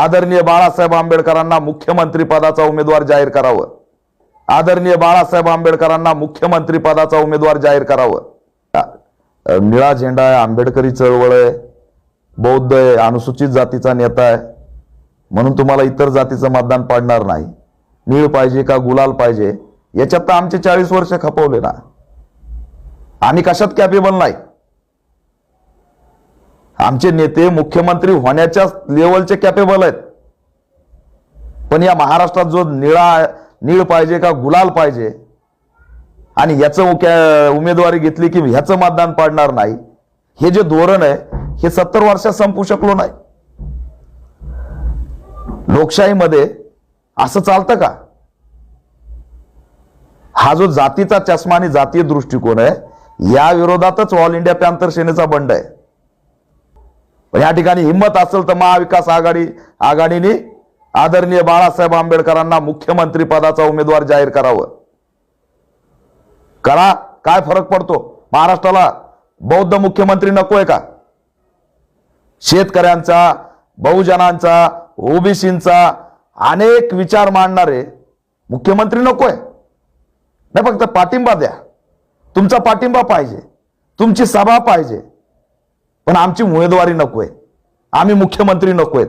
आदरणीय बाळासाहेब आंबेडकरांना मुख्यमंत्री पदाचा उमेदवार जाहीर करावं. आदरणीय बाळासाहेब आंबेडकरांना मुख्यमंत्री पदाचा उमेदवार जाहीर करावं. निळा झेंडा आहे आंबेडकरी चळवळ आहे बौद्ध आहे अनुसूचित जातीचा नेता आहे. म्हणून तुम्हाला इतर जातीचं मतदान पाडणार नाही. नीळ पाहिजे का गुलाल पाहिजे? याच्यात तर आमचे चाळीस वर्ष खपवले ना. आम्ही कशात कॅपेबल नाही? आमचे नेते मुख्यमंत्री होण्याच्या लेवलचे कॅपेबल आहेत. पण या महाराष्ट्रात जो निळा नीळ पाहिजे का गुलाल पाहिजे? आणि ह्याचं उमेदवारी घेतली की ह्याचं मतदान पाडणार नाही? हे जे धोरण आहे हे सत्तर वर्षात संपू शकलो नाही. लोकशाहीमध्ये असं चालतं का? हा जो जातीचा चष्मा आणि जातीय दृष्टिकोन आहे या विरोधातच ऑल इंडिया पॅन्थर सेनेचा बंड आहे. या ठिकाणी हिंमत असेल तर महाविकास आघाडी आघाडीने आदरणीय बाळासाहेब आंबेडकरांना मुख्यमंत्री पदाचा उमेदवार जाहीर करावं. करा काय फरक पडतो? महाराष्ट्राला बौद्ध मुख्यमंत्री नकोय का? शेतकऱ्यांचा बहुजनांचा ओबीसींचा अनेक विचार मांडणारे मुख्यमंत्री नकोय. नाही फक्त पाठिंबा द्या. तुमचा पाठिंबा पाहिजे. तुमची सभा पाहिजे. पण आमची उमेदवारी नको आहे आम्ही मुख्यमंत्री नकोय.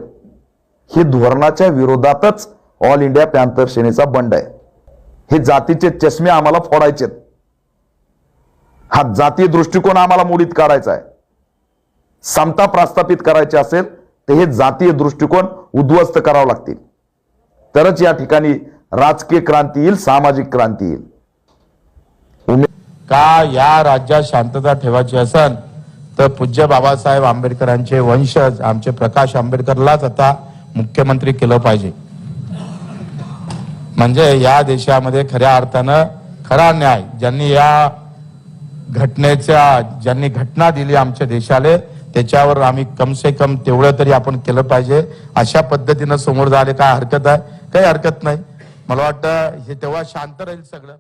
हे धोरणाच्या विरोधातच ऑल इंडिया पॅन्थर सेनेचा बंड आहे. हे जातीचे चष्मे आम्हाला फोडायचेत हा जातीय दृष्टिकोन आम्हाला मोडीत काढायचा आहे. समता प्रस्थापित करायची असेल तर हे जातीय दृष्टिकोन उद्ध्वस्त करावं लागतील. तरच या ठिकाणी राजकीय क्रांती येईल सामाजिक क्रांती येईल. का या राज्यात शांतता ठेवायची असेल तर पूज्य बाबासाहेब आंबेडकरांचे वंशज आमचे प्रकाश आंबेडकरलाच आता मुख्यमंत्री केलं पाहिजे. म्हणजे या देशामध्ये खऱ्या अर्थानं खरा न्याय ज्यांनी या घटनेच्या ज्यांनी घटना दिली आमच्या देशाला त्याच्यावर आम्ही कम से कम तेवढं तरी आपण केलं पाहिजे. अशा पद्धतीनं समोर झाले काय हरकत आहे? काही हरकत नाही. मला वाटतं हे तेव्हा शांत राहील सगळं.